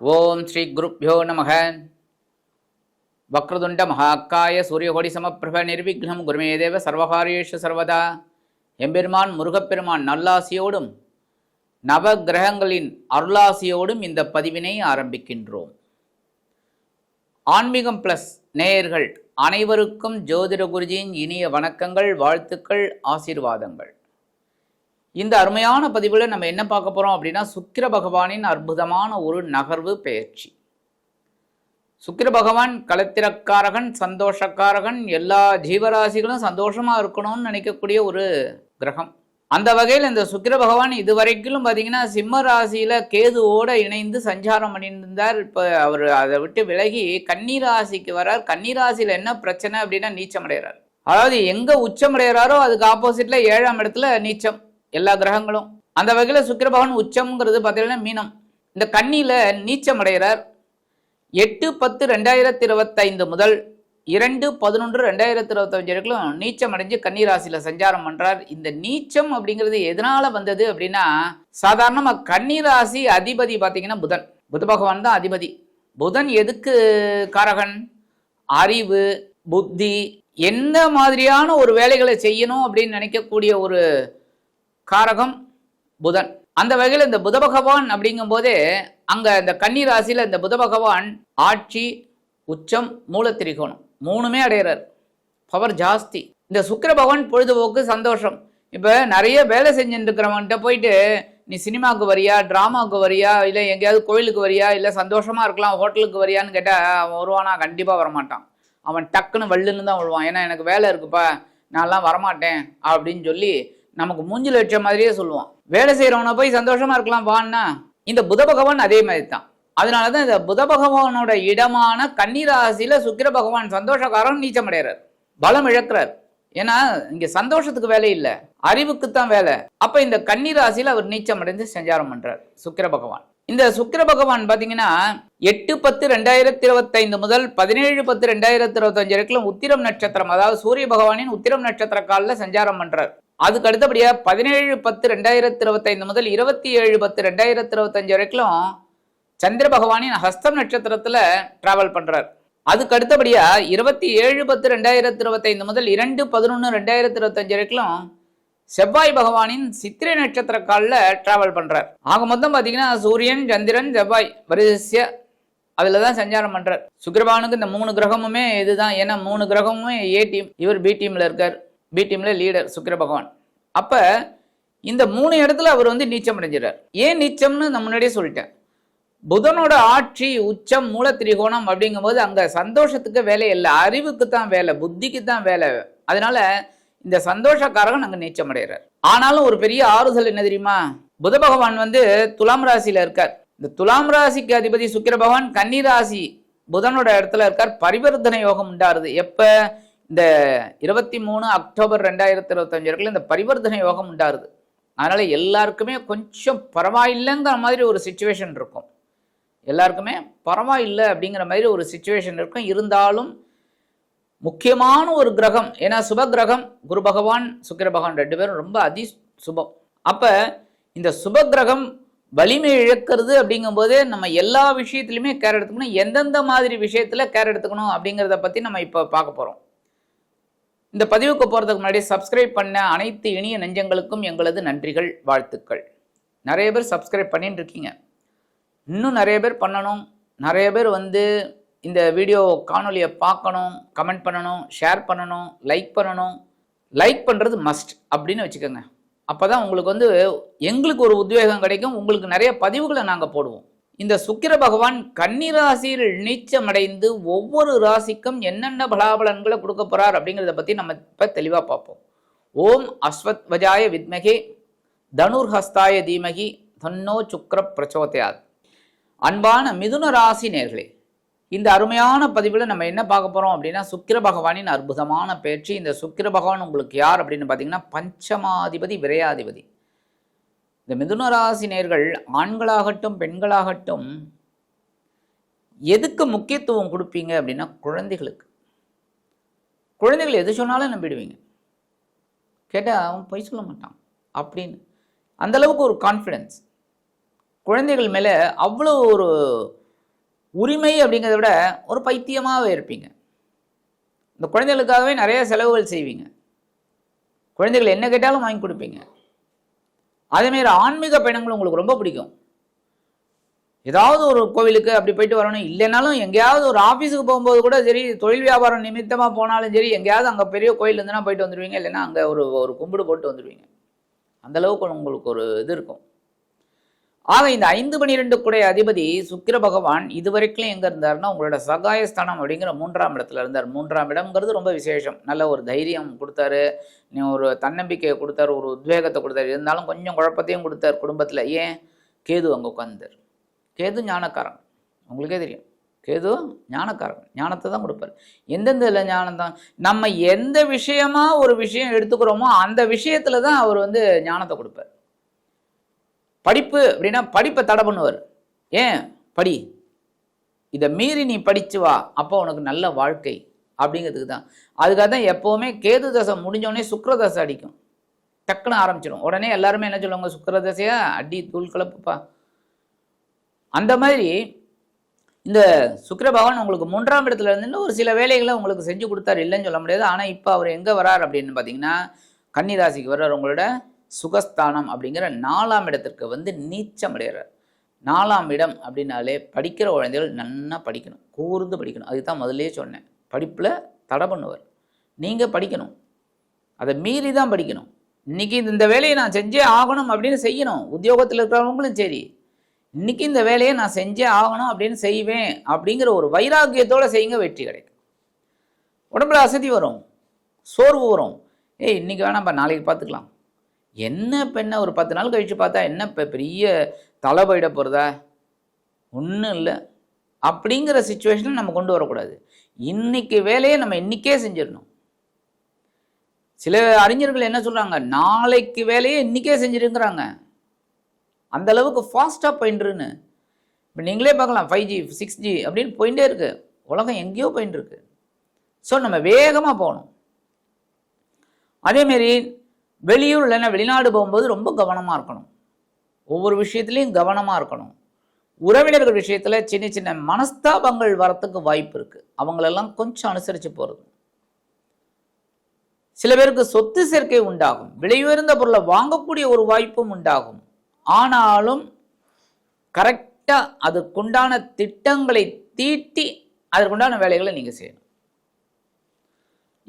ஓம் ஸ்ரீ குருப்யோ நம வக்ரதுண்ட மகாக்காய சூரியகோடி சமப்பிரப நிர்விக்னம் குருமே தேவ சர்வகாரியேஷு சர்வதா. எம்பெருமான் முருகப்பெருமான் நல்லாசியோடும் நவ கிரகங்களின் அருளாசியோடும் இந்த பதிவினை ஆரம்பிக்கின்றோம். ஆன்மீகம் பிளஸ் நேயர்கள் அனைவருக்கும் ஜோதிட குருஜியின் இனிய வணக்கங்கள் வாழ்த்துக்கள் ஆசீர்வாதங்கள். இந்த அருமையான பதிவில் நம்ம என்ன பார்க்க போகிறோம் அப்படின்னா சுக்கிர பகவானின் அற்புதமான ஒரு நகர்வு பெயர்ச்சி சுக்கிர பகவான் களத்திரக்காரகன் சந்தோஷக்காரகன் எல்லா ஜீவராசிகளும் சந்தோஷமாக இருக்கணும்னு நினைக்கக்கூடிய ஒரு கிரகம். அந்த வகையில் இந்த சுக்கிர பகவான் இதுவரைக்கும் பார்த்தீங்கன்னா சிம்ம ராசியில் கேதுவோடு இணைந்து சஞ்சாரம் பண்ணியிருந்தார். இப்போ அவர் அதை விட்டு விலகி கன்னிராசிக்கு வரார். கன்னி என்ன பிரச்சனை அப்படின்னா நீச்சம் அடைகிறார் அதாவது எங்கே உச்சம் அடைகிறாரோ அதுக்கு ஆப்போசிட்டில் ஏழாம் இடத்துல நீச்சம். எல்லா கிரகங்களும். அந்த வகையில் சுக்கிர பகவான் உச்சம்ங்கிறது பார்த்தீங்கன்னா மீனம். இந்த கண்ணியில் நீச்சம் அடைகிறார். எட்டு பத்து ரெண்டாயிரத்தி இருபத்தைந்து முதல் இரண்டு பதினொன்று ரெண்டாயிரத்தி இருபத்தஞ்சு வரைக்கும் நீச்சம் அடைஞ்சு கன்னிராசியில் சஞ்சாரம் பண்ணுறார் இந்த நீச்சம் அப்படிங்கிறது எதனால் வந்தது அப்படின்னா சாதாரணமாக கன்னிராசி அதிபதி பார்த்தீங்கன்னா புதன். புத பகவான் தான் அதிபதி. புதன் எதுக்கு காரகன்? அறிவு புத்தி எந்த மாதிரியான ஒரு வேலைகளை செய்யணும் அப்படின்னு நினைக்கக்கூடிய ஒரு காரகம் புதன். அந்த வகையில் இந்த புத பகவான் அப்படிங்கும் போதே அங்கே இந்த கன்னி ராசியில் இந்த புத பகவான் ஆட்சி உச்சம் மூலத்திரிகோணம். மூணுமே அடையிறார். பவர் ஜாஸ்தி. இந்த சுக்கர பகவான் பொழுதுபோக்கு சந்தோஷம். இப்போ நிறைய வேலை செஞ்சுட்டு இருக்கிறவன்கிட்ட போயிட்டு நீ சினிமாவுக்கு வரியா ட்ராமாவுக்கு வரியா இல்லை எங்கேயாவது கோயிலுக்கு வரியா இல்லை சந்தோஷமாக இருக்கலாம் ஹோட்டலுக்கு வரியான்னு கேட்டால் அவன் வருவானா? கண்டிப்பாக வரமாட்டான். அவன் டக்குன்னு வள்ளுன்னு தான் விழுவான் ஏன்னா எனக்கு வேலை இருக்குப்பா நான்லாம் வரமாட்டேன் அப்படின்னு சொல்லி நமக்கு மூஞ்சில் வச்ச மாதிரியே சொல்லுவான். வேலை செய்கிறவனை போய் சந்தோஷமா இருக்கலாம் வான்னா இந்த புத பகவான் அதே மாதிரி தான் அதனால தான் இந்த புத பகவானோட இடமான கன்னிராசியில சுக்கிர பகவான் சந்தோஷக்காரன் நீச்சம் அடைகிறார் பலம் இழக்கிறார். ஏன்னா இங்க சந்தோஷத்துக்கு வேலை இல்லை. அறிவுக்குத்தான் வேலை. அப்ப இந்த கன்னிராசியில அவர் நீச்சம் அடைந்து சஞ்சாரம் பண்றார் சுக்கிர பகவான். இந்த சுக்கிர பகவான் பாத்தீங்கன்னா எட்டு பத்து ரெண்டாயிரத்தி இருபத்தைந்து முதல் பதினேழு பத்து ரெண்டாயிரத்தி இருபத்தஞ்சு வரைக்கும் உத்திரம் நட்சத்திரம் அதாவது சூரிய பகவானின் உத்திரம் நட்சத்திர காலில் சஞ்சாரம் பண்றார். அதுக்கு அடுத்தபடியாக பதினேழு பத்து ரெண்டாயிரத்தி இருபத்தைந்து முதல் இருபத்தி ஏழு பத்து ரெண்டாயிரத்தி இருபத்தஞ்சு வரைக்கும் சந்திர பகவானின் ஹஸ்தம் நட்சத்திரத்தில் டிராவல் பண்ணுறார் அதுக்கு அடுத்தபடியாக இருபத்தி ஏழு பத்து ரெண்டாயிரத்தி இருபத்தைந்து முதல் இரண்டு பதினொன்று ரெண்டாயிரத்தி இருபத்தஞ்சு வரைக்கும் செவ்வாய் பகவானின் சித்திரை நட்சத்திர காலில் டிராவல் பண்ணுறார் ஆக மொத்தம் பார்த்தீங்கன்னா சூரியன் சந்திரன் செவ்வாய் வரிசைய அதில் தான் சஞ்சாரம் பண்ணுறார் சுக்கிரபானுக்கு இந்த மூணு கிரகமுமே இதுதான். ஏன்னா மூணு கிரகமுமே ஏ டீம் இவர் பி டீமில் இருக்கார். பி டீம்ல லீடர் சுக்கிர பகவான். அப்ப இந்த மூணு இடத்துல அவர் வந்து நீச்சம் அடைஞ்சிடறார். ஏன் நீச்சம்னு நான் முன்னாடியே சொல்லிட்டேன். புதனோட ஆட்சி உச்சம் மூல திரிகோணம் அப்படிங்கும்போது அங்க சந்தோஷத்துக்கு வேலை இல்லை அறிவுக்கு தான் வேலை புத்திக்கு தான் வேலை. அதனால இந்த சந்தோஷக்காரகன் அங்க நீச்சம் அடைகிறார். ஆனாலும் ஒரு பெரிய ஆறுதல் என்ன தெரியுமா? புத பகவான் வந்து துலாம் ராசியில இருக்கார். இந்த துலாம் ராசிக்கு அதிபதி சுக்கிர பகவான் கன்னி ராசி புதனோட இடத்துல இருக்கார். பரிவர்த்தனை யோகம் உண்டாருது. எப்போ? இந்த இருபத்தி மூணு அக்டோபர் ரெண்டாயிரத்தி இருபத்தஞ்சு வரைக்கும் இந்த பரிவர்த்தனை யோகம் உண்டாருது. அதனால் எல்லாருக்குமே கொஞ்சம் பரவாயில்லைங்கிற மாதிரி ஒரு சுச்சுவேஷன் இருக்கும். எல்லாருக்குமே பரவாயில்லை அப்படிங்கிற மாதிரி ஒரு சுச்சுவேஷன் இருக்கும். இருந்தாலும் முக்கியமான ஒரு கிரகம் ஏன்னா சுப கிரகம் குரு பகவான் சுக்கிர பகவான் ரெண்டு பேரும் ரொம்ப அதி சுபம். அப்போ இந்த சுப கிரகம் வலிமை இழக்கிறது அப்படிங்கும்போது நம்ம எல்லா விஷயத்துலையுமே கேர் எடுத்துக்கணும். எந்தெந்த மாதிரி விஷயத்தில் கேர் எடுத்துக்கணும் அப்படிங்கிறத பற்றி நம்ம இப்போ பார்க்க போகிறோம் இந்த பதிவுக்கு போகிறதுக்கு முன்னாடி சப்ஸ்கிரைப் பண்ண அனைத்து இனிய நெஞ்சங்களுக்கும் எங்களது நன்றிகள் வாழ்த்துக்கள். நிறைய பேர் சப்ஸ்கிரைப் பண்ணிட்டு இருக்கீங்க. இன்னும் நிறைய பேர் பண்ணணும். நிறைய பேர் வந்து இந்த வீடியோ காணொலியை பார்க்கணும் கமெண்ட் பண்ணணும் ஷேர் பண்ணணும் லைக் பண்ணணும். லைக் பண்ணுறது மஸ்ட் அப்படின்னு வச்சுக்கோங்க. அப்போ தான் உங்களுக்கு வந்து எங்களுக்கு ஒரு உத்வேகம் கிடைக்கும். உங்களுக்கு நிறைய பதிவுகளை நாங்கள் போடுவோம். இந்த சுக்கிர பகவான் கன்னிராசியில் நீச்சமடைந்து ஒவ்வொரு ராசிக்கும் என்னென்ன பலாபலன்களை கொடுக்க போறார் அப்படிங்கிறத பற்றி நம்ம இப்போ தெளிவாக பார்ப்போம். ஓம் அஸ்வத் வஜாய வித்மகே தனுர்ஹஸ்தாய தீமகி தன்னோ சுக்ர பிரச்சோதயாத் அன்பான மிதுன ராசி நேர்களே இந்த அருமையான பதிவில் நம்ம என்ன பார்க்க போகிறோம் அப்படின்னா சுக்கிர பகவானின் அற்புதமான பேச்சு இந்த சுக்கிர பகவான் உங்களுக்கு யார் அப்படின்னு பார்த்தீங்கன்னா பஞ்சமாதிபதி விரையாதிபதி. இந்த மிதுன ராசி நேர்கள் ஆண்களாகட்டும் பெண்களாகட்டும் எதுக்கு முக்கியத்துவம் கொடுப்பீங்க அப்படின்னா குழந்தைகளுக்கு. குழந்தைகள் எது சொன்னாலும் நம்பிடுவீங்க. கேட்டால் அவன் பொய் சொல்ல மாட்டான். அப்படின்னு. அந்த அளவுக்கு ஒரு கான்ஃபிடென்ஸ் குழந்தைகள் மேலே அவ்வளோ ஒரு உரிமை அப்படிங்கிறத விட ஒரு பைத்தியமாகவே இருப்பீங்க. இந்த குழந்தைகளுக்காகவே நிறைய செலவுகள் செய்வீங்க. குழந்தைகள் என்ன கேட்டாலும் வாங்கி கொடுப்பீங்க. அதேமாரி ஆன்மீக பயணங்கள் உங்களுக்கு ரொம்ப பிடிக்கும். ஏதாவது ஒரு கோவிலுக்கு அப்படி போயிட்டு வரணும் இல்லைனாலும் எங்கேயாவது ஒரு ஆஃபீஸுக்கு போகும்போது கூட சரி தொழில் வியாபாரம் நிமித்தமாக போனாலும் சரி எங்கேயாவது அங்கே பெரிய கோயில் இருந்துன்னா போயிட்டு வந்துடுவீங்க இல்லைன்னா அங்கே ஒரு ஒரு கும்பிடு போட்டு வந்துடுவீங்க. அந்த அளவுக்கு உங்களுக்கு ஒரு இது இருக்கும். ஆக இந்த ஐந்து பனிரெண்டு குடை அதிபதி சுக்கிர பகவான் இதுவரைக்கும் எங்கே இருந்தாருன்னா உங்களோட சகாயஸ்தானம் அப்படிங்கிற மூன்றாம் இடத்துல இருந்தார். மூன்றாம் இடம்ங்கிறது ரொம்ப விசேஷம். நல்ல ஒரு தைரியம் கொடுத்தாரு. நீ ஒரு தன்னம்பிக்கையை கொடுத்தாரு ஒரு உத்வேகத்தை கொடுத்தாரு. இருந்தாலும் கொஞ்சம் குழப்பத்தையும் கொடுத்தார் குடும்பத்தில். ஏன்? கேது அங்கே உட்காந்தார் கேது ஞானக்காரன். உங்களுக்கே தெரியும். கேது ஞானக்காரன். ஞானத்தை தான் கொடுப்பார். எந்தெந்த இல்லை ஞானம் தான்? நம்ம எந்த விஷயமா ஒரு விஷயம் எடுத்துக்கிறோமோ அந்த விஷயத்தில் தான் அவர் வந்து ஞானத்தை கொடுப்பார். படிப்பு அப்படின்னா படிப்பை தடை பண்ணுவார். ஏன்? படி. இதை மீறி நீ படிச்சு வா. அப்போ உனக்கு நல்ல வாழ்க்கை அப்படிங்கிறதுக்கு தான். அதுக்காக தான் எப்போவுமே கேது தசை முடிஞ்சோடனே சுக்கர தசை அடிக்கும். டக்குன்னு ஆரம்பிச்சிடும் உடனே எல்லாருமே என்ன சொல்லுவாங்க? சுக்கர தசையா? அடி தூள் கலப்புப்பா. அந்த மாதிரி இந்த சுக்கர பகவான் உங்களுக்கு மூன்றாம் இடத்துல இருந்து ஒரு சில வேலைகளை உங்களுக்கு செஞ்சு கொடுத்தாரு. இல்லைன்னு சொல்ல முடியாது. ஆனால் இப்போ அவர் எங்கே வரார் அப்படின்னு பார்த்தீங்கன்னா கன்னிராசிக்கு வர்றார் உங்களோட சுகஸ்தானம் அப்படிங்கிற நாலாம் இடத்திற்கு வந்து நீச்சம் அடைகிறார். நாலாம் இடம் அப்படின்னாலே படிக்கிற குழந்தைகள் நன்னா படிக்கணும். கூர்ந்து படிக்கணும். அதுக்கு தான் சொன்னேன். படிப்பில் தடை பண்ணுவார். நீங்கள் படிக்கணும். அதை மீறி தான் படிக்கணும். இன்னைக்கு இந்த வேலையை நான் செஞ்சே ஆகணும் அப்படின்னு செய்யணும். உத்தியோகத்தில் இருக்கிறவங்களும் சரி. இன்றைக்கி இந்த வேலையை நான் செஞ்சே ஆகணும் அப்படின்னு செய்வேன் அப்படிங்கிற ஒரு வைராக்கியத்தோடு செய்யுங்க வெற்றி கிடைக்கும். உடம்புல அசதி வரும். சோர்வு வரும். ஏய் இன்றைக்கி வேணாம்ப்பா நாளைக்கு பார்த்துக்கலாம். என்ன பெண்ணை ஒரு பத்து நாள் கழித்து பார்த்தா என்ன இப்போ பெரிய தலை போயிட போகிறதா ஒன்றும் இல்லை. அப்படிங்கிற சுச்சுவேஷனில் நம்ம கொண்டு வரக்கூடாது. இன்னைக்கு வேலையை நம்ம இன்னைக்கே செஞ்சிடணும். சில அறிஞர்கள் என்ன சொல்கிறாங்க நாளைக்கு வேலையை இன்னைக்கே செஞ்சிருங்கிறாங்க. அந்த அளவுக்கு ஃபாஸ்ட்டாக போயின்றுன்னு. இப்போ நீங்களே பார்க்கலாம் ஃபைவ் ஜி சிக்ஸ் ஜி அப்படின்னு போயிட்டே இருக்கு. உலகம் எங்கேயோ போயின்னு இருக்கு ஸோ நம்ம வேகமாக போகணும். அதேமாரி வெளியூர் இல்லைன்னா வெளிநாடு போகும்போது ரொம்ப கவனமாக இருக்கணும். ஒவ்வொரு விஷயத்துலையும் கவனமாக இருக்கணும். உறவினர்கள் விஷயத்தில் சின்ன சின்ன மனஸ்தாபங்கள் வரத்துக்கு வாய்ப்பு இருக்குது அவங்களெல்லாம் கொஞ்சம் அனுசரித்து போகிறது சில பேருக்கு சொத்து சேர்க்கை உண்டாகும். விலையுயர்ந்த பொருளை வாங்கக்கூடிய ஒரு வாய்ப்பும் உண்டாகும். ஆனாலும் கரெக்டாக அதுக்குண்டான திட்டங்களை தீட்டி அதற்குண்டான வேலைகளை நீங்கள் செய்யணும்.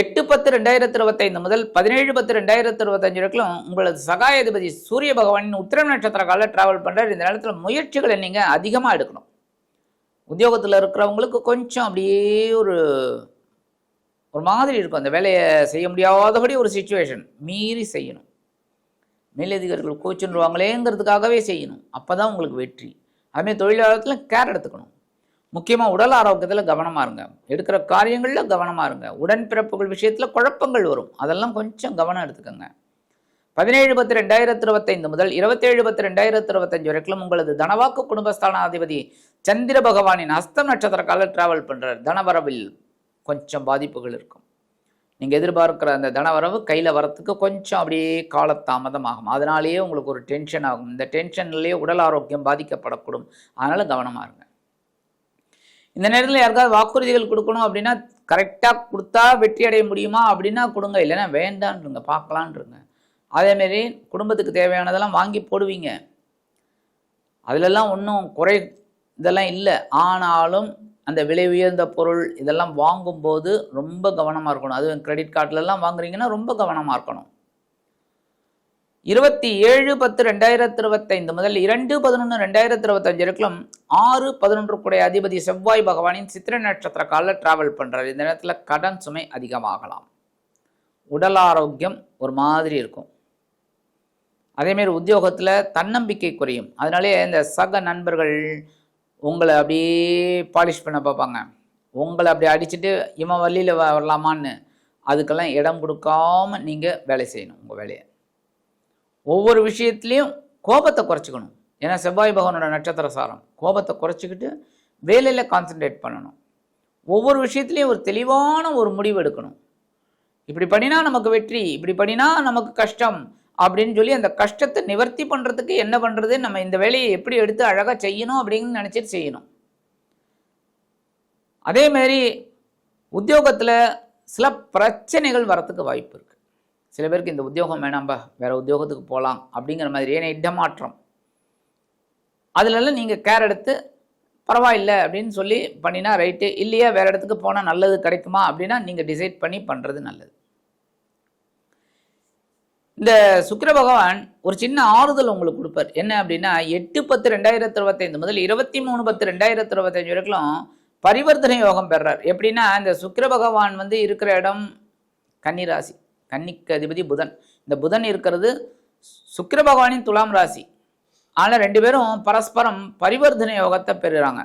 எட்டு பத்து ரெண்டாயிரத்தி இருபத்தைந்து முதல் பதினேழு பத்து ரெண்டாயிரத்தி இருபத்தஞ்சு வரைக்கும் உங்களது சகாயாதிபதி சூரிய பகவானின் உத்திரம் நட்சத்திர கால டிராவல் பண்ணுறாரு இந்த நேரத்தில் முயற்சிகளை நீங்கள் அதிகமாக எடுக்கணும். உத்தியோகத்தில் இருக்கிறவங்களுக்கு கொஞ்சம் அப்படியே ஒரு ஒரு மாதிரி இருக்கும். அந்த வேலையை செய்ய முடியாதபடி ஒரு சுச்சுவேஷன் மீறி செய்யணும். மேலதிகாரிகள் கோச்சுருவாங்களேங்கிறதுக்காகவே செய்யணும். அப்போ தான் உங்களுக்கு வெற்றி. அதுமாதிரி தொழிலாளத்தில் கேர் எடுத்துக்கணும். முக்கியமாக உடல் ஆரோக்கியத்தில் கவனமாக இருங்க. எடுக்கிற காரியங்களில் கவனமாக இருங்க. உடன்பிறப்புகள் விஷயத்தில் குழப்பங்கள் வரும். அதெல்லாம் கொஞ்சம் கவனம் எடுத்துக்கோங்க. பதினேழு பத்து ரெண்டாயிரத்தி இருபத்தைந்து முதல் இருபத்தேழு பத்து ரெண்டாயிரத்தி இருபத்தஞ்சு வரைக்கும் உங்களது தனவாக்கு குடும்பஸ்தானாதிபதி சந்திர பகவானின் அஸ்தம் நட்சத்திர கால டிராவல் பண்ணுறார் தனவரவில் கொஞ்சம் பாதிப்புகள் இருக்கும். நீங்கள் எதிர்பார்க்குற அந்த தனவரவு கையில் வரத்துக்கு கொஞ்சம் அப்படியே காலத்தாமதம் ஆகும் அதனாலேயே உங்களுக்கு ஒரு டென்ஷன் ஆகும். இந்த டென்ஷன்லேயே உடல் ஆரோக்கியம் பாதிக்கப்படக்கூடும். அதனால் கவனமாக இருங்க. இந்த நேரத்தில் யாருக்காவது வாக்குறுதிகள் கொடுக்கணும் அப்படின்னா கரெக்டாக கொடுத்தா வெற்றி அடைய முடியுமா அப்படின்னா கொடுங்க. இல்லைன்னா வேண்டான்றங்க. பார்க்கலான்றங்க. அதேமாரி குடும்பத்துக்கு தேவையானதெல்லாம் வாங்கி போடுவீங்க. அதிலெல்லாம் ஒன்றும் குறை இதெல்லாம் இல்லை. ஆனாலும் அந்த விலை உயர்ந்த பொருள் இதெல்லாம் வாங்கும்போது ரொம்ப கவனமாக இருக்கணும். அதுவும் கிரெடிட் கார்டிலெல்லாம் வாங்குறீங்கன்னா ரொம்ப கவனமாக இருக்கணும். இருபத்தி ஏழு பத்து ரெண்டாயிரத்தி இருபத்தைந்து முதல் இரண்டு பதினொன்று ரெண்டாயிரத்தி இருபத்தஞ்சு வரைக்கும் ஆறு பதினொன்று கூடிய அதிபதி செவ்வாய் பகவானின் சித்திர நட்சத்திர காலில் டிராவல் பண்ணுறாரு இந்த நேரத்தில் கடன் சுமை அதிகமாகலாம். உடல் ஆரோக்கியம் ஒரு மாதிரி இருக்கும். அதேமாரி உத்தியோகத்தில் தன்னம்பிக்கை குறையும். அதனாலே இந்த சக நண்பர்கள் உங்களை அப்படியே பாலிஷ் பண்ண பார்ப்பாங்க. உங்களை அப்படி அடிச்சுட்டு இவன் வழியில் வரலாமான்னு அதுக்கெல்லாம் இடம் கொடுக்காம நீங்கள் வேலை செய்யணும் உங்கள் வேலையை. ஒவ்வொரு விஷயத்துலேயும் கோபத்தை குறைச்சிக்கணும். ஏன்னா செவ்வாய் பகவானோட நட்சத்திர சாரம். கோபத்தை குறைச்சிக்கிட்டு வேலையில் கான்சென்ட்ரேட் பண்ணணும். ஒவ்வொரு விஷயத்துலையும் ஒரு தெளிவான ஒரு முடிவு எடுக்கணும். இப்படி பண்ணினா நமக்கு வெற்றி இப்படி பண்ணினா நமக்கு கஷ்டம் அப்படின்னு சொல்லி அந்த கஷ்டத்தை நிவர்த்தி பண்ணுறதுக்கு என்ன பண்ணுறது நம்ம இந்த வேலையை எப்படி எடுத்து அழகாக செய்யணும் அப்படின்னு நினச்சிட்டு செய்யணும். அதேமாரி உத்தியோகத்தில் சில பிரச்சனைகள் வரத்துக்கு வாய்ப்பு இருக்குது சில பேருக்கு இந்த உத்தியோகம் வேணாம்பா வேறு உத்தியோகத்துக்கு போகலாம் அப்படிங்கிற மாதிரி ஏன்னா இடமாற்றம். அதிலெல்லாம் நீங்கள் கேர் எடுத்து பரவாயில்லை அப்படின்னு சொல்லி பண்ணினா ரைட்டு இல்லையா வேறு இடத்துக்கு போனால் நல்லது கிடைக்குமா அப்படின்னா நீங்கள் டிசைட் பண்ணி பண்ணுறது நல்லது. இந்த சுக்கர பகவான் ஒரு சின்ன ஆறுதல் உங்களுக்கு கொடுப்பார். என்ன அப்படின்னா எட்டு பத்து ரெண்டாயிரத்தி இருபத்தைந்து முதல் இருபத்தி மூணு பத்து ரெண்டாயிரத்தி இருபத்தஞ்சு வரைக்கும் பரிவர்த்தனை யோகம் பெறார். எப்படின்னா இந்த சுக்கர பகவான் வந்து இருக்கிற இடம் கன்னிராசி. கன்னிக்கு அதிபதி புதன். இந்த புதன் இருக்கிறது சுக்கிர பகவானின் துலாம் ராசி. ஆனால் ரெண்டு பேரும் பரஸ்பரம் பரிவர்த்தனை யோகத்தை பெறுறாங்க.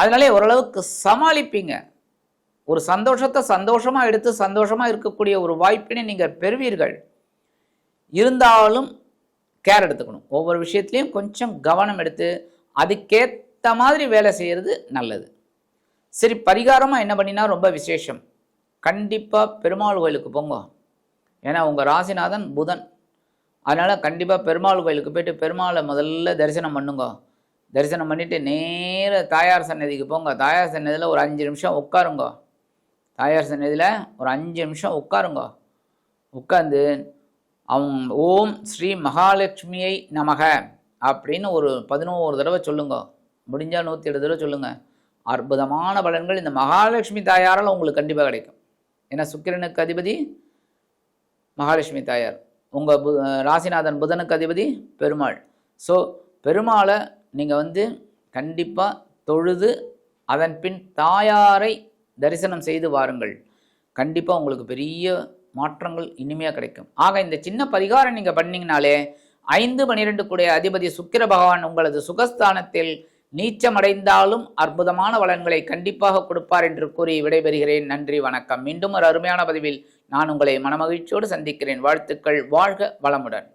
அதனாலே ஓரளவுக்கு சமாளிப்பீங்க. ஒரு சந்தோஷத்தை சந்தோஷமாக எடுத்து சந்தோஷமாக இருக்கக்கூடிய ஒரு வாய்ப்பினை நீங்கள் பெறுவீர்கள். இருந்தாலும் கேர் எடுத்துக்கணும். ஒவ்வொரு விஷயத்துலையும் கொஞ்சம் கவனம் எடுத்து அதுக்கேற்ற மாதிரி வேலை செய்கிறது நல்லது. சரி பரிகாரமாக என்ன பண்ணினா ரொம்ப விசேஷம். கண்டிப்பாக பெருமாள் கோயிலுக்கு போங்க. ஏன்னா உங்கள் ராசிநாதன் புதன். அதனால் கண்டிப்பாக பெருமாள் கோயிலுக்கு போயிட்டு பெருமாளை முதல்ல தரிசனம் பண்ணுங்க. தரிசனம் பண்ணிவிட்டு நேர தாயார் சன்னதிக்கு போங்க. தாயார் சன்னதியில் ஒரு அஞ்சு நிமிஷம் உட்காருங்க. தாயார் சன்னதியில் ஒரு அஞ்சு நிமிஷம் உட்காருங்க. உட்காந்து அவங்க ஓம் ஸ்ரீ மகாலட்சுமியை நமக அப்படின்னு ஒரு பதினோரு தடவை சொல்லுங்க. முடிஞ்சால் நூற்றி எட்டு தடவை சொல்லுங்கள் அற்புதமான பலன்கள் இந்த மகாலட்சுமி தாயாரால் உங்களுக்கு கண்டிப்பாக கிடைக்கும். ஏன்னா சுக்கிரனுக்கு அதிபதி மகாலட்சுமி தாயார். உங்கள் பு ராசிநாதன் புதனுக்கு அதிபதி பெருமாள். ஸோ பெருமாளை நீங்கள் வந்து கண்டிப்பாக தொழுது அதன் பின் தாயாரை தரிசனம் செய்து வாருங்கள். கண்டிப்பாக உங்களுக்கு பெரிய மாற்றங்கள் இனிமையாக கிடைக்கும். ஆக இந்த சின்ன பரிகாரம் நீங்கள் பண்ணிங்கனாலே ஐந்து பனிரெண்டு கூடிய அதிபதி சுக்கிர பகவான் உங்களது சுகஸ்தானத்தில் நீச்சமடைந்தாலும் அற்புதமான வளங்களை கண்டிப்பாக கொடுப்பார் என்று கூறி விடைபெறுகிறேன். நன்றி வணக்கம். மீண்டும் ஒரு அருமையான பதிவில் நான் உங்களை மனமகிழ்ச்சியோடு சந்திக்கிறேன். வாழ்த்துக்கள். வாழ்க வளமுடன்.